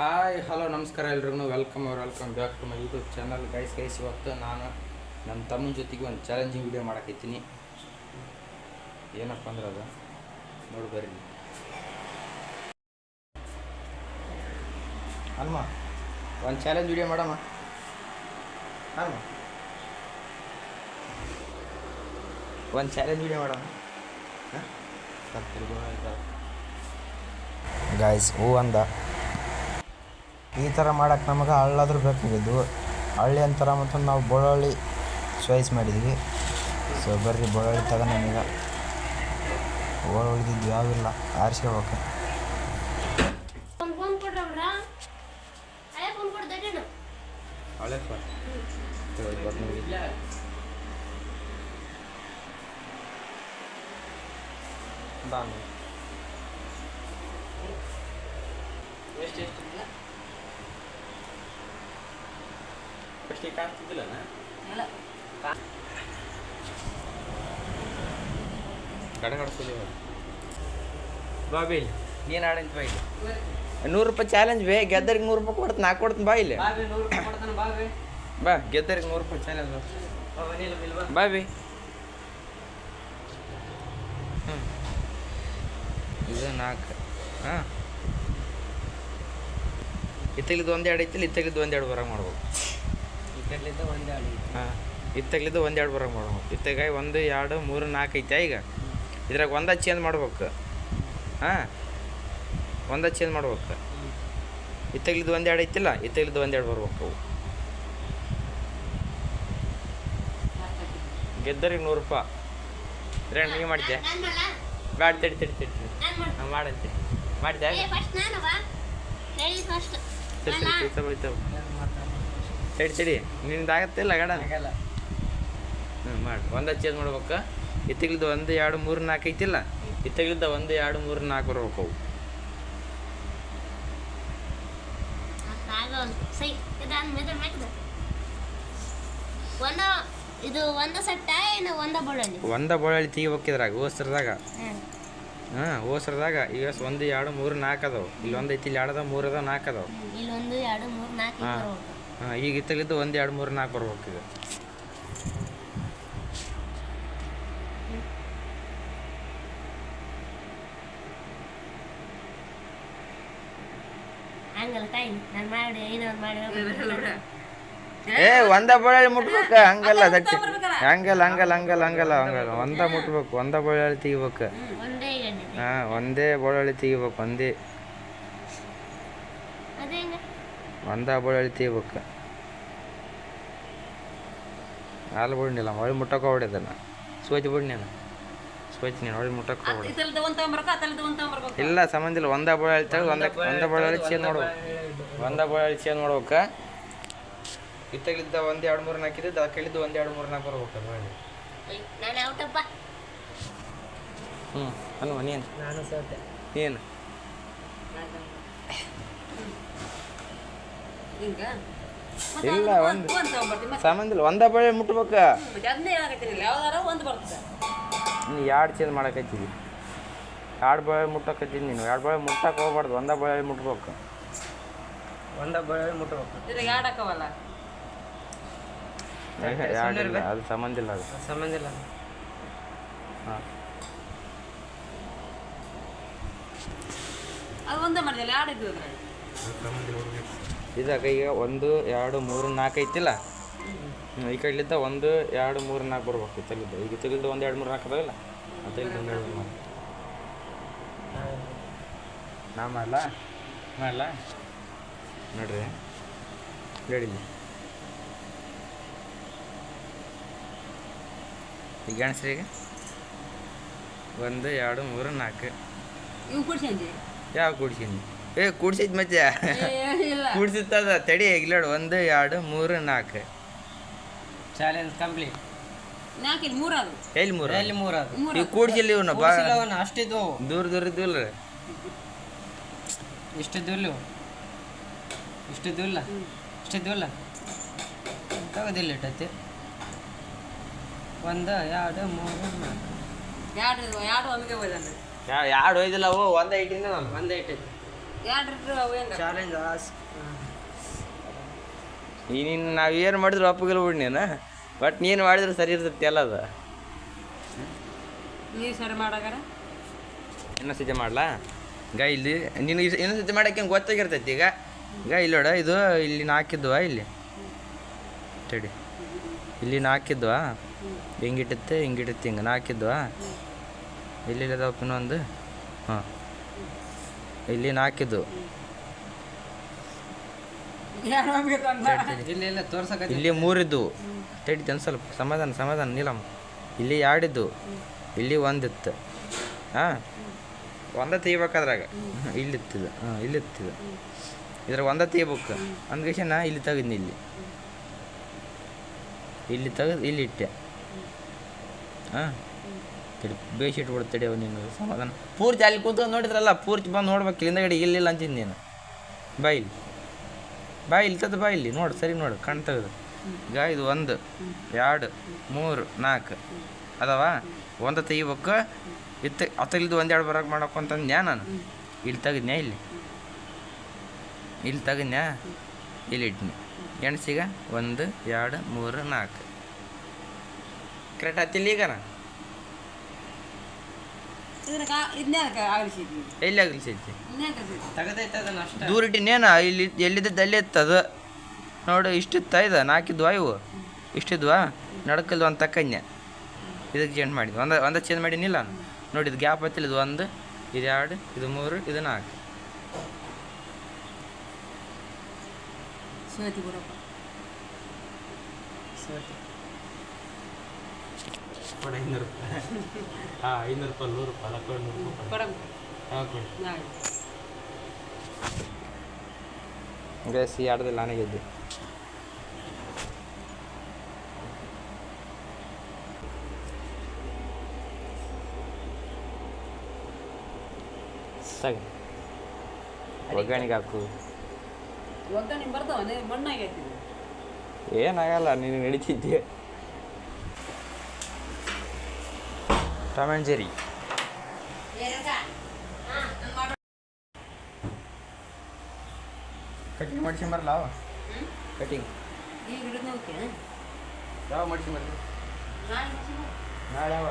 Hi, hello, ನಮಸ್ಕಾರ ಎಲ್ರಿಗೂ. Welcome welcome back to my YouTube channel guys guys ಇವತ್ತು ನಾನು ನಮ್ಮ ತಮ್ಮನ ಜೊತೆಗೆ ಒಂದು ಚಾಲೆಂಜಿಂಗ್ ವಿಡಿಯೋ ಮಾಡಕತ್ತೀನಿ ಏನಪ್ಪ ಅಂದ್ರೆ ಅದು? ನೋಡಿ ಬರ್ರಿ. ಅಲ್ಮ ಒಂದು ಚಾಲೆಂಜ್ ವಿಡಿಯೋ ಮಾಡಮ್ಮ. ಅಲ್ಮ ಒಂದು ಚಾಲೆಂಜ್ ವಿಡಿಯೋ ಮಾಡಮ್ಮ. ಗಾಯ್ಸ್ ಹೂ ಅಂದ. ಈ ಥರ ಮಾಡಕ್ಕೆ ನಮಗೆ ಹಳ್ಳಾದ್ರೂ ಬೇಕಾಗಿದ್ದು ಹಳ್ಳಿ ಅಂತಾರ ಮತ್ತು ನಾವು ಬೆಳ್ಳುಳ್ಳಿ ಚಾಯ್ಸ್ ಮಾಡಿದ್ವಿ. ಸೊ ಬರ್ರಿ ಬೆಳ್ಳುಳ್ಳಿ ತಗ ನಮೀಗ. ಉಳಿದಿದ್ದು ಯಾವಿಲ್ಲ. ಆರಿಸ್ಕೋಬೇಕು ಹಳೆ ಫೋನ್ ಹಳೆ ಕಾಣ್ತಿದ್ದಿಲ್ಲ ಕಡೆ ಕಡಿಸ್ತೀವಿ ಬಾಬಿ ನೀನು ಆಡಂತ ಬಾ ಇಲ್ಲಿ. ನೂರು ರೂಪಾಯಿ ಚಾಲೆಂಜ್ ಬೇ ಗೆದ್ದರಿಗೆ ನೂರು ರೂಪಾಯಿ ಕೊಡ್ತೀನಿ ನಾ ಕೊಡ್ತೀನಿ ಬಾ ಇಲ್ಲಿ. ಬಾ ಗೆದ್ದರಿಗೆ ನೂರು ರೂಪಾಯಿ ಚಾಲೆಂಜ್ ಬಾ. ಬಿ ಹ್ಞೂ ಇದು ನಾಲ್ಕು. ಹಾಂ. ಇತ್ತಲಿದ್ದು ಒಂದೆರಡು ಎರಡು ಐತಿಲ್ಲ ಇತ್ತಲಿದ್ದು ಒಂದೆರಡು ಎರಡು ಬರಂಗೆ ಮಾಡ್ಬೇಕು. ಹಾಂ ಒಂದೆರಡು ಒಂದು ಎರಡು ಬರಂಗೆ ಮಾಡ್ಬೇಕು ಇತ್ತಾಗ ಒಂದು ಎರಡು ಮೂರು ನಾಲ್ಕು ಐತೆ ಈಗ. ಇದ್ರಾಗ ಒಂದ ಚೇಂಜ್ ಮಾಡ್ಬೇಕು. ಹಾಂ ಒಂದ ಚೇಂಜ್ ಮಾಡ್ಬೇಕು. ಇತ್ತಗ್ಲಿದ್ದು ಒಂದೆರಡು ಐತಿಲ್ಲ ಇತ್ತಾಗ್ಲಿದ್ದು ಒಂದೆರಡು ಬರ್ಬೇಕು ಅವು. ಗೆದ್ದರಿಗೆ ನೂರು ರೂಪಾಯಿ. ರೇಣ್ ನೀ ಮಾಡಿದ್ದೆ ಬ್ಯಾಡ ತಡಿ ತಡಿ ತಡಿ ತಡಿ. ನಾನು ಮಾಡ್ತೀನಿ. ನಾವು ಮಾಡಂತೆ ಮಾಡಿದ್ದೆ ಏ ಫಸ್ಟ್ ನಾನವ? ಹೇಳಿ ಫಸ್ಟ್ ಸರಿ ಸರಿ ತಡಿ ತಡಿ ಆಗತ್ತೆ ಇಲ್ಲ ಗಡ ಹ್ಞೂ ಮಾಡಿ. ಒಂದ ಚೇಂಜ್ ಮಾಡ್ಬೇಕು ಇತ್ತಗಿಲ್ದ ಒಂದು ಎರಡು ಮೂರು ನಾಲ್ಕು ಐತಿಲ್ಲ? ಇತ್ತಗಿಲ್ದ ಒಂದು ಎರಡು ಮೂರು ನಾಲ್ಕು ಬರ್ಬೇಕು ಅವು. ಒಂದು ಒಂದ ಇದು ಒಂದ ಸಟ್ಟ ಏನು ಒಂದ ಒಂದ ತೆಗಿಬೇಕಿದ್ರಾಗ ಓಸ್ರದಾಗ ಹಾ ಓಸ್ರದಾಗ ಈಗ ಒಂದು ಎರಡು ಮೂರು ನಾಲ್ಕು ಅದಾವು. ಇಲ್ಲಿ ಒಂದು ಐತಿ ಇಲ್ಲಿ ಎರಡು ಅದಾವ ಮೂರು ಅದಾವ ನಾಲ್ಕು ಅದಾವ. ಇಲ್ಲೊಂದು ಎರಡು ಮೂರು ನಾಲ್ಕು ಹಾಂ. ಹಾಂ ಈಗ ಇತ್ತಲಿದ್ದು ಒಂದು ಎರಡು ಮೂರು ನಾಲ್ಕು ಬರ್ಬೇಕು ಈಗ. ಏ ಒಂದ ಬಳ್ಳಿ ಮುಟ್ಬೇಕ? ಹಂಗಲ್ಲ ಅದಕ್ಕೆ. ಹಂಗಲ್ಲ ಹಂಗಲ್ಲ ಹಂಗಲ್ಲ ಹಂಗಲ್ಲ ಹಂಗಲ್ಲ. ಒಂದ ಮುಟ್ಬೇಕು ಒಂದ ಬಳ್ಳಿ ತೆಗಿಬೇಕು. ಹಾಂ ಒಂದೇ ಬಳ್ಳಿ ತೆಗಿಬೇಕು ಒಂದೇ ಅದೇ ಹೆಂಗ ಒಂದ ಬಳ್ಳಿ ತೆಗಿಬೇಕು ಹಾಲು ಬಿಡ್ನಿಲ್ಲ ಹೊಳ್ಳಿ ಮುಟ್ಟಕ್ಕೆ ಹೋಗ್ಬಿಡಿ ಅದನ್ನು. ಸ್ವಚ್ ಬಿಡಿ ನೀನು. ಸ್ವಚ್ ನೀನು ಹೊಳ್ಳಿ ಮುಟ್ಟಕ್ಕೆ ಹೋಗ್ಬಿಡಿ. ಇಲ್ಲ ಸಂಬಂಧ ಇಲ್ಲ ಒಂದ ಬಳ್ಳಿ ತೆಗೆದು ಒಂದ ಒಂದ ಬಳ್ಳಿ ಚೇಂಜ್ ನೋಡ್ಬೇಕು ಒಂದ ಬಳ್ಳಿ ಚೇಂಜ್ ಮಾಡ್ಬೇಕು ಇತ್ತಗಿದ್ದ ಒಂದು ಎರಡು ಮೂರು ನಾಲ್ಕು ಇದ್ದಿದ್ದು ಕಳಿದ್ದು ಒಂದು ಎರಡು ಮೂರು ನಾಲ್ಕು ಬರ್ಬೇಕು ಅದು ಬಳ್ಳಿ. ನಾನು ಔಟಪ್ಪ ಹ್ಞೂ ಅಲ್ವ ನೀನು? ನಾನು ಸೋತೆ. ನೀನು? ಹಿಂಗ? ಇಲ್ಲ ಒಂದು ಇಲ್ಲ ಒಂದ ಬಳೆ ಮುಟ್ಬೇಕು. ಮತ್ತೆ ಅದನ್ನೇ ಹೇಳಕತ್ತೀನಿ ಯಾವ್ದಾರ ಒಂದ್ ಬರ್ತದೆ. ನೀ ಎರಡು ಚೇಂಜ್ ಮಾಡಕತ್ತೀವಿ ಎರಡು ಬಳೆ ಮುಟ್ಟಕತ್ತೀನಿ ನೀನು? ಎರಡು ಬಳೆ ಮುಟ್ಟಕ್ಕೆ ಹೋಗ್ಬಾರ್ದು ಒಂದ ಬಳ್ಳಿ ಮುಟ್ಬೇಕು. ಒಂದ ಬಳ್ಳಿ ಮುಟ್ಬೇಕು. ಇದ್ರಾಗ ಎರಡು ಹಾಕವಲ್ಲ ಅದು ಸಂಬಂಧ ಇಲ್ಲ ಅದು. ಸಂಬಂಧ ಇಲ್ಲ ಹಾಂ. ಅದು ಒಂದೇ ಮಾಡಿದಲ್ಲ ಎರಡು ಅದ್ರಾಗ ಇದಾಗ ಈಗ ಒಂದು ಎರಡು ಮೂರು ನಾಲ್ಕು ಐತಿಲ್ಲ? ಈ ಕಡೆಲಿದ್ದ ಒಂದು ಎರಡು ಮೂರು ನಾಲ್ಕು ಬರ್ಬೇಕು ಇತ್ತಲಿದ್ದ ಈಗ ಇತ್ತಲಿದ್ದ ಒಂದು ಎರಡು ಮೂರು ನಾಲ್ಕು ಅದಾವಿಲ್ಲ? ಇಲ್ಲಿ ಒಂದು ಎರಡು ಮೂರು ನಾಲ್ಕು. ನಾ ಮಾಡಲ? ಮಾಡಲ? ನೋಡ್ರಿ. ಹೇಳಿ. ಈಗ ಗಣಸ್ರಿಗೆ ಒಂದು ಎರಡು ಮೂರು ನಾಲ್ಕು. ಯಾವ ಕೂಡ್ಸೀನಿ ಏ ಕೂಡ್ಸಿದ್ ಮತ್ತೆ. ಕೂಡ್ಸಿತ್ತದ. ತಡಿ ಇಲ್ಲೋಡು ಒಂದು ಎರಡು ಮೂರು ನಾಲ್ಕು. ಚಾಲೆಂಜ್ ಕಂಪ್ಲೀಟ್ ಒಂದ್ ಮೂರು ಅದು ಎಲ್ಲಿ ಮೂರು ಎಲ್ಲಿ ಮೂರು ಅದು ಈಗ ಕೂಡ್ಸಿಲ್ಲ ಇವನ್ನ ಬಾ. ಅವನು ಅಷ್ಟಿದ್ವು ದೂರ ದೂರ ಇದ್ದಿಲ್ಲ ತಗೋದಿಲ್ಲ ಇಟ್ಟೈತಿ ಒಂದು ಎರಡು ಮೂರು ನಾಲ್ಕು. ಎರಡು ಎರಡು ಒಮ್ಮೆಗೆ ಹೋಯ್ದಾನೆ ಎರಡು ಒಯ್ದಿಲ್ಲ ಅವು. ಒಂದೇ ಒಂದೇ ಚಾಲೆಂಜ್ ಈ ನೀನು ನಾವು ಏನು ಮಾಡಿದ್ರು ಒಪ್ಪಗಿಲ್ಲ ಬಿಡು ನೀನು? ಬಟ್ ನೀನು ಮಾಡಿದ್ರೆ ಸರಿ ಇರ್ತೈತಿ ಎಲ್ಲ ಅದು. ನೀ ಸರಿ ಮಾಡಾಗಾರ? ಇನ್ನೊಂದು ಸತಿ ಮಾಡ್ಲಾ? ಗೈ ಇಲ್ಲಿ ನೀನು ಇಸ್- ಇನ್ನೊಂದು ಸತಿ ಮಾಡಕ್ಕೆ ಗೊತ್ತಾಗಿರ್ತೈತಿ ಈಗ? ಈಗ ಇಲ್ಲಿ ನೋಡ ಇದು ಇಲ್ಲಿ ನಾಲ್ಕಿದ್ವಾ ಇಲ್ಲಿ. ತಡಿ. ಇಲ್ಲಿ ನಾಲ್ಕಿದ್ವಾ ಹಿಂಗಿಟ್ಟತ್ತೆ ಹಿಂಗಿಟ್ಟತ್ತೆ ಹಿಂಗೆ ನಾಲ್ಕಿದ್ವಾ ಇಲ್ಲಿ ಇಲ್ಲದಪ್ಪ ಇನ್ನೊಂದು ಹಾಂ ಇಲ್ಲಿ ನಾಕಿದ್ದು ಇಲ್ಲ ಇಲ್ಲ ತೋರ್ಸಕತ್ತಿ ಇಲ್ಲಿ ಮೂರಿದ್ದು. ತಡಿತೆ ಒಂದು ಸ್ವಲ್ಪ. ಸಮಾಧಾನ ಸಮಾಧಾನ ನೀಲಮ್ಮ. ಇಲ್ಲಿ ಎರಡಿದ್ದು ಇಲ್ಲಿ ಒಂದಿತ್ತು. ಹಾಂ? ಒಂದ ತೆಗಿಬೇಕಾದ್ರಾಗ. ಇಲ್ಲಿತ್ತಿದ ಹಾಂ ಇಲ್ಲಿತ್ತಿದ ಇದ್ರಾಗ ಒಂದ ತೆಗಿಬೇಕು. ಅಂದ್ಕೇಶನ ಇಲ್ಲಿ ತೆಗೆದ್ನಿ ಇಲ್ಲಿ. ಇಲ್ಲಿ ತೆಗೆದು ಇಲ್ಲಿ ಇಟ್ಟೆ. ಹಾಂ? ತಡಿ ಬೇಸಿ ಇಟ್ಬಿಡು ತಡಿ ನೀನು. ಸಮಾಧಾನ. ಪೂರ್ತಿ ಅಲ್ಲಿ ಕೂತು ನೋಡಿದ್ರಲ್ಲ, ಪೂರ್ತಿ ಬಂದು ನೋಡ್ಬೇಕು. ಇಲ್ಲಿಂದ ಗಡಿ, ಇಲ್ಲಿಲ್ಲ ಅಂತಿದ್ದು ನೀನು. ಬಾ ಇಲ್ಲಿ. ಬಾ ಇಲ್ಲಿ ತದ ಇಲ್ಲಿ. ನೋಡು, ಸರಿ ನೋಡು. ಕಣ್ ತೆಗೆದು. ಈಗ ಇದು ಒಂದು, ಎರಡು, ಮೂರು, ನಾಲ್ಕು. ಅದವ? ಒಂದು ತೆಗಿಬೇಕು. ಇತ್ತು ಅತ್ತಲಿದ್ದು ಒಂದೆರಡು ಬರೋಕೆ ಮಾಡೋಕು ಅಂತಂದ್ಯಾ ನಾನು? ಇಲ್ಲಿ ತೆಗೆದ್ನ್ಯಾ ಇಲ್ಲಿ? ಇಲ್ಲಿ ತೆಗೆದ್ನ್ಯಾ? ಇಲ್ಲಿ ಇಟ್ನಿ ಎಣ್ಸಿಗ? ಒಂದು, ಎರಡು, ಮೂರು, ನಾಲ್ಕು. ಕರೆಕ್ಟ್ ಆತಿಲ್ಲ ಈಗ? ಆಗಲಿಸಿದ್ವಿ ಎಲ್ಲಿ ಆಗಲಿಸೈತಿ ದೂರ ಇಟ್ಟಿನೇನ ಇಲ್ಲಿ ಎಲ್ಲಿದ್ದ ಅಲ್ಲಿ ಇತ್ತದ ನೋಡು ಇಷ್ಟಿತ್ತ ಇದು? ನಾಲ್ಕಿದ್ವಾ ಇವು? ಇಷ್ಟಿದ್ವಾ? ನಡ್ಕಲ್ದು ಒಂದು ತಕ್ಕನ್ಯ? ಇದಕ್ಕೆ ಚೇಂಜ್ ಮಾಡಿದ್ವಿ ಒಂದು ಒಂದ ಚೇಂಜ್ ಮಾಡಿನಿಲ್ಲ ನೋಡಿ ಇದು ಗ್ಯಾಪ್ ಹತ್ತಿಲ್ಲ ಇದು ಒಂದು ಇದು ಎರಡು ಇದು ಮೂರು ಇದು ನಾಲ್ಕು. ಸೋತಿ ಬಿಡಪ್ಪ. ಕೊಡ ಐನೂರು ರೂಪಾಯಿ. ಹಾಂ ಐನೂರು ರೂಪಾಯಿ ನೂರು ರೂಪಾಯಿ ಅಲ್ಲ ಕೊಡು ನೂರು ರೂಪಾಯಿ ಕೊಡಮ್ ಹಾಂ ಕೊಡು ನಾಳೆ ಗೈಸ್ ಈ ಆಟದಲ್ಲಿ ನಾನೇ ಗೆದ್ದೆ. ಸರಿ. ಒಗ್ಗರಣೆಗೆ ಹಾಕು. ಒಗ್ಗರಣೆ ಬರ್ತಾವ? ಏನಾಗಲ್ಲ ನೀನು ನಡೀತಿದ್ದೆ. ಟಾಮ್ ಆ್ಯಂಡ್ ಜೆರಿ ಕಟಿಂಗ್ ಮಾಡ್ಸ್ಕೊಂಬರಲ್ಲ ಅವ ಕಟಿಂಗ್ ಯಾವ ಮಾಡ್ಸ್ಕೊಂಬರ್ಲಿ? ನಾಳೆ ಯಾವ